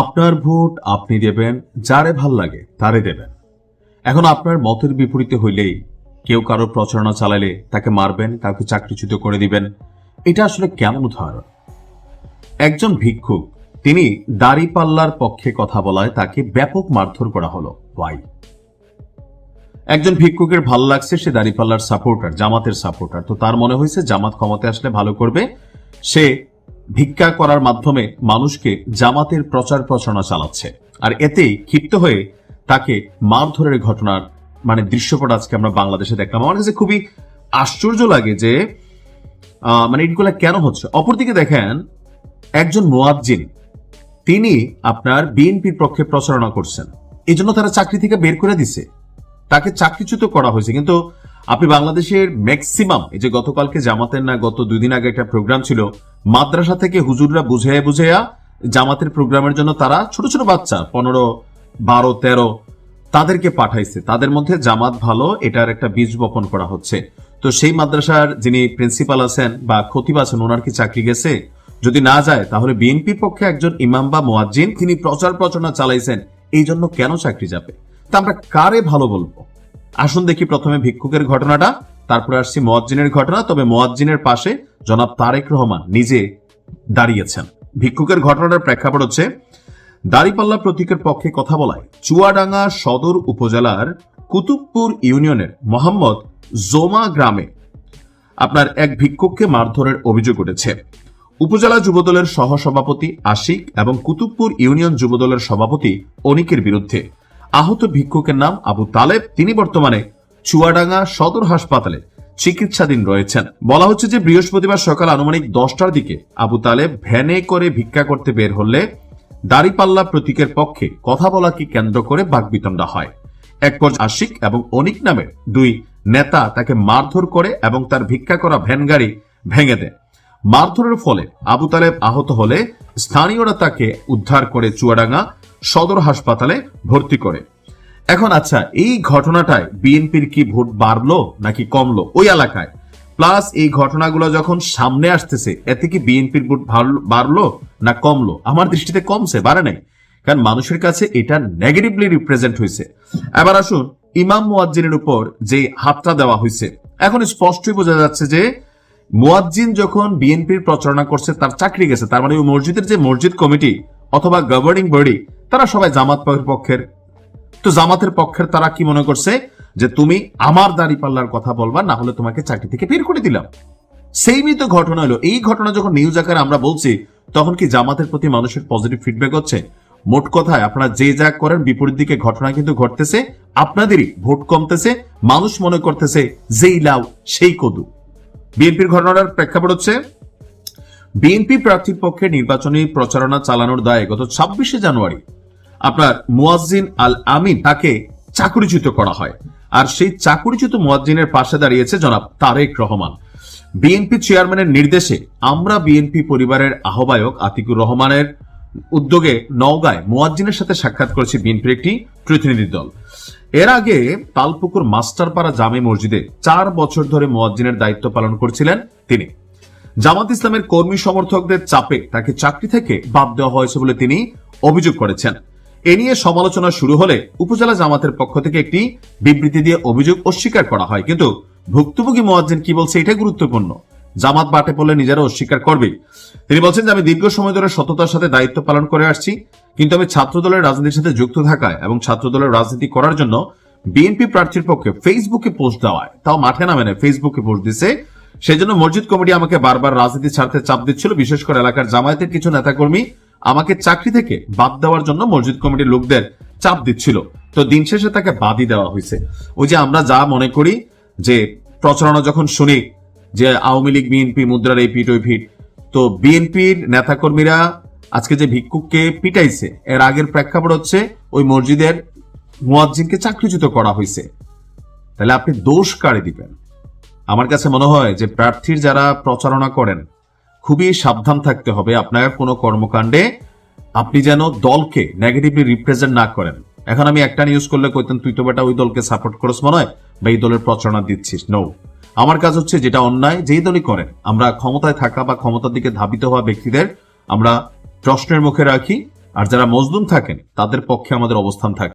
আপনার ভোট আপনি দেবেন, যারে ভালো লাগে তারে দেবেন। এখন আপনার মতের বিপরীতে হইলেই কেউ কারও প্রচারণা চালালে তাকে মারবেন, কাউকে চাকরিচ্যুত করে দিবেন। এটা আসলে কেমন উদাহরণ? একজন ভিক্ষুক, তিনি দাড়ি পাল্লার পক্ষে কথা বলায় তাকে ব্যাপক মারধর করা হলো। ওয়াই একজন ভিক্ষুকের ভালো লাগছে সে দাড়িপাল্লার সাপোর্টার জামাতের সাপোর্টার তো তার মনে হয়েছে জামাত ক্ষমতায় আসলে ভালো করবে। সে ভিক্ষা করার মাধ্যমে মানুষকে জামাতের প্রচার প্রচারণা চালাচ্ছে। আর এতেই ক্ষিপ্ত হয়ে তাকে মারধরের ঘটনার মানে দৃশ্যপট আজকে আমরা বাংলাদেশে দেখলাম। আমার কাছে খুবই আশ্চর্য লাগে যে মানে এগুলা কেন হচ্ছে? অপরদিকে দেখেন, একজন মোয়াজ্জিন, তিনি আপনার বিএনপির পক্ষে প্রচারণা করছেন। এই জন্য তারা চাকরি থেকে বের করে দিছে। তাকে চাকরিচ্যুত করা হয়েছে। কিন্তু আপনি বাংলাদেশের ম্যাক্সিমাম, এই যে গতকালকে জামাতের না গত দুই দিন আগে একটা প্রোগ্রাম ছিল মাদ্রাসা থেকে হুজুররা বুঝাইয়া বুঝাইয়া জামাতের প্রোগ্রামের জন্য তারা ছোট ছোট বাচ্চা, পনেরো, বারো, তেরো, তাদেরকে পাঠাইছে। তাদের মধ্যে জামাত ভালো, এটার একটা বীজ বপন করা হচ্ছে। তো সেই মাদ্রাসার যিনি প্রিন্সিপাল আছেন বা খতিব আছেন, ওনার কি চাকরি গেছে? যদি না যায়, তাহলে বিএনপির পক্ষে একজন ইমাম বা মোয়াজ্জিন, তিনি প্রচার প্রচারণা চালাইছেন, এই জন্য কেন চাকরি যাবে? তা আমরা কারে ভালো বলব? আসুন দেখি প্রথমে ভিক্ষুকের ঘটনাটা, তারপরে আসছি মোয়াজ্জিনের ঘটনা, তবে মোয়াজ্জিনের পাশে জনাব তারেক রহমান নিজে দাঁড়িয়েছেন। ভিক্ষুকের ঘটনার প্রেক্ষাপট হচ্ছে, দাড়িপাল্লা প্রতীকের পক্ষে কথা বলায় চুয়াডাঙ্গা সদর উপজেলার কুতুবপুর ইউনিয়নের মোহাম্মদ জোমা গ্রামে আপনার এক ভিক্ষুককে মারধরের অভিযোগ উঠেছে। উপজেলা যুবদলের সহসভাপতি আশিক এবং কুতুবপুর ইউনিয়ন যুবদলের সভাপতি অনিকের বিরুদ্ধে আহত ভিক্ষুকের নাম আবু তালেব। তিনি বর্তমানে চুয়াডাঙ্গা সদর হাসপাতালে চিকিৎসাধীন রয়েছেন। বলা হচ্ছে যে বৃহস্পতিবার সকাল আনুমানিক দশটার দিকে আবু তালেব ভ্যানে করে ভিক্ষা করতে বের হলে দাড়িপাল্লা প্রতীকের পক্ষে কথা বলাকে কেন্দ্র করে বাকবিতণ্ডা হয়। এক পর্যায়ে আশিক এবং অনিক নামের দুই নেতা তাকে মারধর করে এবং তার ভিক্ষা করা ভ্যান গাড়ি ভেঙে দেয়। মারধরের ফলে আবু তালেব আহত হলে স্থানীয়রা তাকে উদ্ধার করে চুয়াডাঙ্গা সদর হাসপাতালে ভর্তি করে। এখন আচ্ছা এই ঘটনাটায় বিএনপির কি ভোট বাড়লো নাকি কমলো? ওই এলাকায়। প্লাস এই ঘটনাগুলো যখন সামনে আসতেছে, এতে কি বিএনপির ভোট বাড়লো না কমলো? আমার দৃষ্টিতে কমছে, বাড়ে নাই। কারণ মানুষের কাছে এটা নেগেটিভলি রিপ্রেজেন্ট হয়েছে। এবার আসুন, ইমাম মুয়াজ্জিনের উপর যে হাতটা দেওয়া হয়েছে। এখন স্পষ্টই বোঝা যাচ্ছে যে, মুয়াজ্জিন যখন বিএনপির প্রচারণা করছে, তার চাকরি গেছে। তার মানে ওই মসজিদের যে মসজিদ কমিটি অথবা গভর্নিং বডি তারা সবাই জামাত পক্ষের তো জামাতের পক্ষের তারা কি মনে করছে? যে তুমি আমার দাড়ি পাল্লার কথা বলবা, না হলে তোমাকে চাকরি থেকে বের করে দিলাম। সেইমই তো ঘটনা হলো, এই ঘটনা যখন নিউজ আকারে আমরা বলছি, তখন কি জামাতের প্রতি মানুষের পজিটিভ ফিডব্যাক হচ্ছে? মোট কথায়, আপনারা যে যা করেন, বিপরীত দিকে ঘটনা কিন্তু ঘটতেছে, আপনাদেরই ভোট কমতেছে, মানুষ মনে করতেছে, যেই লাউ, সেই কদু। বিএনপির ঘটনার প্রেক্ষাপট হচ্ছে, বিএনপি প্রার্থীর পক্ষে নির্বাচনী প্রচারণা চালানোর দায়ে গত ছাব্বিশে জানুয়ারি আপনার মুয়াজ্জিন আল আমিন তাকে চাকুরিচ্যুত করা হয়। আর সেই চাকুরিচ্যুত মুয়াজ্জিনের পাশে দাঁড়িয়েছে জনাব তারেক রহমান। বিএনপি চেয়ারম্যানের নির্দেশে আমরা বিএনপি পরিবারের আহ্বায়ক আতিকুর রহমানের উদ্যোগে নওগাঁয় মুয়াজ্জিনের সাথে সাক্ষাৎ করেছে বিএনপির একটি প্রতিনিধি দল। এর আগে তালপুকুর মাস্টারপাড়া জামে মসজিদে চার বছর ধরে মুয়াজ্জিনের দায়িত্ব পালন করছিলেন তিনি। জামাত ইসলামের কর্মী সমর্থকদের চাপে তাকে চাকরি থেকে বাদ দেওয়া হয়েছে বলে তিনি অভিযোগ করেছেন। এ নিয়ে সমালোচনা শুরু হলে উপজেলা জামাতের পক্ষ থেকে একটি বিবৃতি দিয়ে অভিযোগ অস্বীকার করা হয়। কিন্তু ভুক্তভোগী মোয়াজ্জিন কি বলছে এটা গুরুত্বপূর্ণ। জামাত বাটে পড়লে নিজেরা অস্বীকার করবে। তিনি বলছেন যে, আমি দীর্ঘ সময় ধরে সততার সাথে দায়িত্ব পালন করে আসছি, কিন্তু আমি ছাত্র দলের রাজনীতির সাথে যুক্ত থাকায় এবং ছাত্র দলের রাজনীতি করার জন্য বিএনপি প্রার্থীর পক্ষে ফেসবুকে পোস্ট দেওয়ায়। তাও মাঠে নামে না, ফেসবুকে পোস্ট দিছে। সেই জন্য মসজিদ কমিটি আমাকে বারবার রাজনীতি ছাড়তে চাপ দিচ্ছিল। বিশেষ করে এলাকার জামায়াতের কিছু নেতাকর্মী আমাকে চাকরি থেকে বাদ দেওয়ার জন্য মসজিদ কমিটির লোকদের চাপ দিচ্ছিল। তো দিন শেষে তাকে বাদই দেওয়া হয়েছে। ওই যে আমরা যা মনে করি যে প্রচারণা যখন শুনি যে আওয়ামী লীগ, বিএনপি, মুদ্রার এই পিট ওই পিট তো বিএনপির নেতাকর্মীরা আজকে যে ভিক্ষুককে পিটাইছে, এর আগের প্রেক্ষাপট হচ্ছে ওই মসজিদের মুয়াজ্জিনকে চাকরিচ্যুত করা হয়েছে। তাহলে আপনি দোষ কারে দিবেন? আমার কাছে মনে হয় যে প্রার্থীর যারা প্রচারণা করেন খুবই সাবধান থাকতে হবে আপনার কোনো কর্মকাণ্ডে। আপনি যেন দলকে নেগেটিভলি রিপ্রেজেন্ট না করেন। এখন আমি একটা নিউজ করলে কইতেন, তুই তো বেটা ওই দলকে সাপোর্ট করস মনে হয়, বা এই দলের প্রচারণা দিচ্ছিস। নো আমার কাজ হচ্ছে যেটা অন্যায়, যেই দলই করেন, আমরা ক্ষমতায় থাকা বা ক্ষমতার দিকে ধাবিত হওয়া ব্যক্তিদের আমরা প্রশ্নের মুখে রাখি, আর যারা মজলুম থাকেন, তাদের পক্ষে আমাদের অবস্থান থাকে।